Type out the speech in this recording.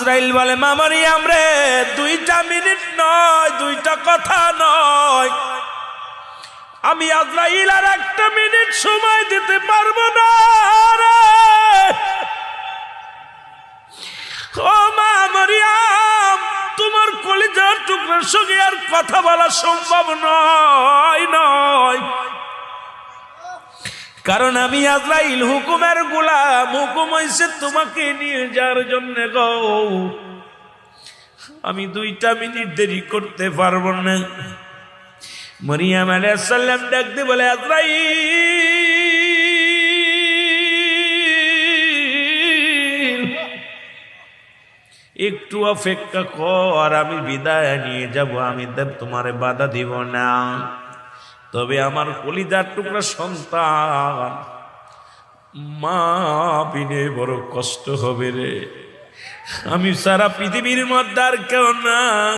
আজরাইল বলে মামারিয়াম রে দুইটা মিনিট নয়, দুইটা কথা নয় আমি আজরাইল আর একটা মিনিট সময় দিতে পারব না। ও মা তোমার কলিজার টুকরার সঙ্গে আর কথা বলা সম্ভব নয় নয় কারণ আমি আজরাইল হুকুমের গোলাম, হুকুম হয়েছে তোমাকে নিয়ে যাওয়ার জন্য গো। আমি দুইটা মিনিট দেরি করতে পারব না। মরিয়াম আলাইসাল্লাম ডাকতে বলে, আজরাইল, একটু অপেক্ষা কর, আমি বিদায় নিয়ে যাব, আমি তো তোমারে বাধা দিব না। তবে আমার কলিদার টুকরা সন্তান। মা বিনে বড় কষ্ট হবে রে। আমি সারা পৃথিবীর মধ্যে আর কেউ না।